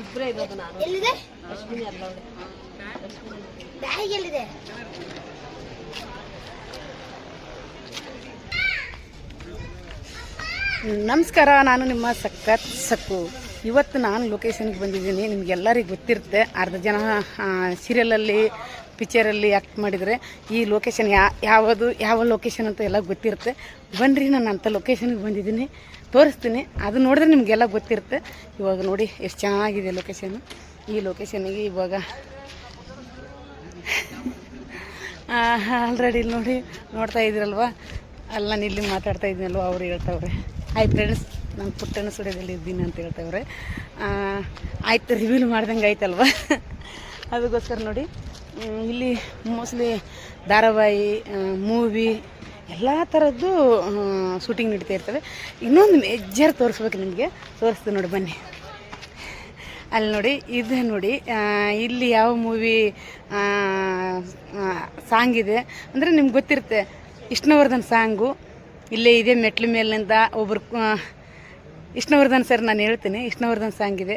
ಇಬ್ಬರೇ ಇರೋದು ನಾನು. ಎಲ್ಲಿದೆ? ಅಶ್ವಿನಿ ಅಲ್ಲ ಬ್ಯಾಗ್ ಎಲ್ಲಿದೆ ನಮಸ್ಕಾರ ನಾನು ನಿಮ್ಮ ಸಖತ್ ಸಕ್ಕು ಇವತ್ತು ನಾನು ಲೊಕೇಶನ್ಗೆ ಬಂದಿದ್ದೀನಿ. ನಿಮಗೆಲ್ಲರಿಗೂ ಗೊತ್ತಿರುತ್ತೆ. ಅರ್ಧ ಜನ ಸೀರಿಯಲಲ್ಲಿ ಪಿಕ್ಚರಲ್ಲಿ ಆ್ಯಕ್ಟ್ ಮಾಡಿದರೆ ಈ ಲೊಕೇಶನ್ ಯಾ, ಯಾವುದು, ಯಾವ ಲೊಕೇಶನ್ ಅಂತ ಎಲ್ಲ ಗೊತ್ತಿರುತ್ತೆ. ಬನ್ನಿರಿ ನಾನು ಅಂಥ ಲೊಕೇಶನ್ಗೆ ಬಂದಿದ್ದೀನಿ. ತೋರಿಸ್ತೀನಿ. ಅದು ನೋಡಿದ್ರೆ ನಿಮಗೆಲ್ಲ ಗೊತ್ತಿರುತ್ತೆ. ಇವಾಗ ನೋಡಿ ಎಷ್ಟು ಚೆನ್ನಾಗಿದೆ ಲೊಕೇಶನ್ ಈ ಲೊಕೇಶನ್ಗೆ ಇವಾಗ ಆಲ್ರೆಡಿ ನೋಡಿ ನೋಡ್ತಾ ಇದ್ದೀರಲ್ವ ಅಲ್ಲ, ನಾನು ಇಲ್ಲಿ ಮಾತಾಡ್ತಾ ಇದ್ದೀನಲ್ವ? ಅವ್ರು ಹೇಳ್ತಾವ್ರೆ. ಆಯ್ತು ಫ್ರೆಂಡ್ಸ್ ನಾನು ಪುಟ್ಟಣ್ಣ ಸುಡ್ಯದಲ್ಲಿ ಇದ್ದೀನಿ ಅಂತ ಹೇಳ್ತಾವ್ರೆ. ಆಯ್ತು ರಿವೀಲ್ ಮಾಡ್ದಂಗೆ ಆಯ್ತಲ್ವ? ಅದಕ್ಕೋಸ್ಕರ ನೋಡಿ ಇಲ್ಲಿ ಮೋಸ್ಟ್ಲಿ ಧಾರಾವಾಹಿ ಮೂವಿ ಎಲ್ಲ ಥರದ್ದು ಶೂಟಿಂಗ್ ನಡೀತಾ ಇರ್ತವೆ. ಇನ್ನೊಂದು ಮೇಜರ್ ತೋರಿಸ್ಬೇಕು ನಿಮಗೆ. ತೋರಿಸ್ತೀನಿ ನೋಡಿ ಬನ್ನಿ. ಅಲ್ಲಿ ನೋಡಿ ಇದೆ ನೋಡಿ ಇಲ್ಲಿ ಯಾವ ಮೂವಿ ಸಾಂಗ್ ಇದೆ. ಅಂದರೆ ನಿಮ್ಗೆ ಗೊತ್ತಿರುತ್ತೆ ವಿಷ್ಣುವರ್ಧನ್ ಸಾಂಗು ಇಲ್ಲೇ ಇದೆ ಮೆಟ್ಲು ಮೇಲಿನಿಂದ ಒಬ್ರು ಆ, ವಿಷ್ಣುವರ್ಧನ್ ಸರ್ ನಾನು ಹೇಳ್ತೀನಿ ವಿಷ್ಣುವರ್ಧನ್ ಸಾಂಗ್ ಇದೆ.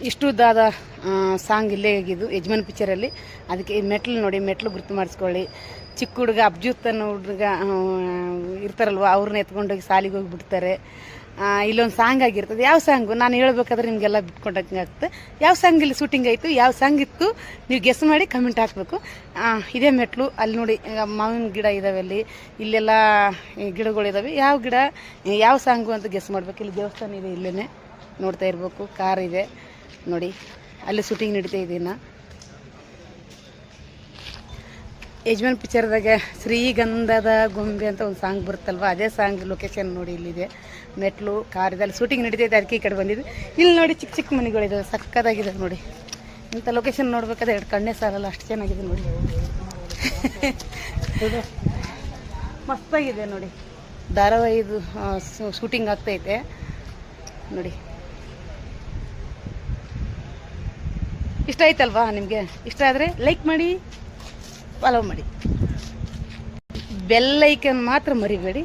ಇಷ್ಟು ಉದ್ದಾದ ಸಾಂಗ್ ಇಲ್ಲೇ ಆಗಿದ್ದು ಯಜಮಾನ್ ಪಿಕ್ಚರಲ್ಲಿ ಅದಕ್ಕೆ ಮೆಟ್ಲು ನೋಡಿ ಮೆಟ್ಲು ಗುರುತು ಮಾಡಿಸ್ಕೊಳ್ಳಿ. ಚಿಕ್ಕ ಹುಡುಗ ಅಬ್ಜೂತ್ ಅನ್ನೋ ಹುಡುಗ ಇರ್ತಾರಲ್ವ ಅವ್ರನ್ನ ಎತ್ಕೊಂಡೋಗಿ ಸಾಲಿಗೆ ಹೋಗಿ ಬಿಡ್ತಾರೆ ಆ, ಇಲ್ಲೊಂದು ಸಾಂಗ್ ಆಗಿರ್ತದೆ. ಯಾವ ಸಾಂಗು ನಾನು ಹೇಳ್ಬೇಕಾದ್ರೆ ನಿಮಗೆಲ್ಲ ಬಿಟ್ಕೊಂಡಂಗೆ ಆಗ್ತದೆ ಯಾವ ಸಾಂಗ್ ಇಲ್ಲಿ ಶೂಟಿಂಗ್ ಆಯಿತು? ಯಾವ ಸಾಂಗ್ ಇತ್ತು? ನೀವು ಗೆಸ್ ಮಾಡಿ ಕಮೆಂಟ್ ಹಾಕಬೇಕು. ಇದೇ ಮೆಟ್ಲು. ಅಲ್ಲಿ ನೋಡಿ ಮಾವಿನ ಗಿಡ ಇದಾವೆ ಅಲ್ಲಿ. ಇಲ್ಲೆಲ್ಲ, ಈ ಗಿಡಗಳಿದಾವೆ ಯಾವ ಗಿಡ? ಯಾವ ಸಾಂಗು ಅಂತ ಗೆಸ್ ಮಾಡ್ಬೇಕು. ಇಲ್ಲಿ ದೇವಸ್ಥಾನ ಇದೆ ಇಲ್ಲೇ ನೋಡ್ತಾ ಇರಬೇಕು. ಕಾರ್ ಇದೆ. ನೋಡಿ, ಅಲ್ಲಿ ಶೂಟಿಂಗ್ ನಡೀತಾ ಇದೀನ ಯಜಮಾನ್ ಪಿಕ್ಚರ್ದಾಗ ಶ್ರೀಗಂಧದ ಗೊಂಬೆ ಅಂತ ಒಂದು ಸಾಂಗ್ ಬರುತ್ತಲ್ವ? ಅದೇ ಸಾಂಗ್ ಲೊಕೇಶನ್ ನೋಡಿ ಇಲ್ಲಿದೆ. ಮೆಟ್ಲು ಕಾರ್ದಲ್ಲಿ ಶೂಟಿಂಗ್ ನಡೀತೈತೆ ಅದಕ್ಕೆ ಈ ಕಡೆ ಬಂದಿದ್ದು. ಇಲ್ಲಿ ನೋಡಿ ಚಿಕ್ಕ ಚಿಕ್ಕ ಮನೆಗಳಿದಾವೆ ಸಕ್ಕದಾಗಿದೆ ನೋಡಿ. ಇಂಥ ಲೊಕೇಶನ್ ನೋಡ್ಬೇಕಾದ್ರೆ ಎರಡು ಕಣ್ಣೇ ಸಾಲಲ್ಲ, ಅಷ್ಟು ಚೆನ್ನಾಗಿದೆ ನೋಡಿ. ಮಸ್ತಾಗಿದೆ ನೋಡಿ. ಧಾರಾವಾಹಿದು ಶೂಟಿಂಗ್ ಆಗ್ತೈತೆ ನೋಡಿ. ಇಷ್ಟ ಆಯ್ತಲ್ವಾ ನಿಮಗೆ? ಇಷ್ಟ ಆದರೆ ಲೈಕ್ ಮಾಡಿ. ಫಾಲೋ ಮಾಡಿ. ಬೆಲ್ಲೈಕನ್ ಮಾತ್ರ ಮರಿಬೇಡಿ.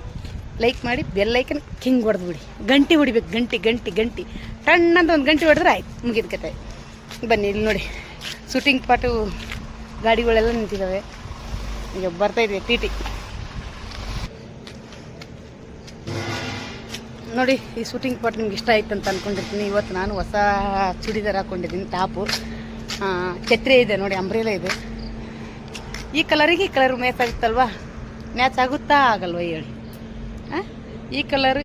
ಲೈಕ್ ಮಾಡಿ ಬೆಲ್ಲೈಕನ್ ಕಿಂಗ್ ಹೊಡೆದ್ಬಿಡಿ ಗಂಟಿ ಹೊಡಿಬೇಕು, ಗಂಟಿ ಗಂಟಿ ಗಂಟಿ. ಟಣ್ಣಂತ ಒಂದು ಗಂಟೆ ಹೊಡೆದ್ರೆ ಆಯ್ತು, ಮುಗಿದ ಕತೆ. ಬನ್ನಿ, ಇಲ್ಲಿ ನೋಡಿ. ಶೂಟಿಂಗ್ ಪಾಟು ಗಾಡಿಗಳೆಲ್ಲ ನಿಂತಿದ್ದಾವೆ ಈಗ ಬರ್ತಾ ಇದೆ ಟಿ ಟಿ ನೋಡಿ, ಈ ಶೂಟಿಂಗ್ ಪಾಟ್ ನಿಮ್ಗೆ ಇಷ್ಟ ಆಯ್ತು ಅಂತ ಅಂದ್ಕೊಂಡಿರ್ತೀನಿ ಇವತ್ತು ನಾನು ಹೊಸ ಚೂಡಿದಾರ್ ಹಾಕ್ಕೊಂಡಿದ್ದೀನಿ ಟಾಪು. ಛತ್ರಿ ಇದೆ, ನೋಡಿ ಅಂಬ್ರೆಲ ಇದೆ. ಈ ಕಲರಿಗೆ ಈ ಕಲರ್ ಮ್ಯಾಚ್ ಆಗುತ್ತಲ್ವಾ ಮ್ಯಾಚ್ ಆಗುತ್ತಾ ಆಗಲ್ವಾ ಹೇಳಿ ಆ? ಈ ಕಲರ್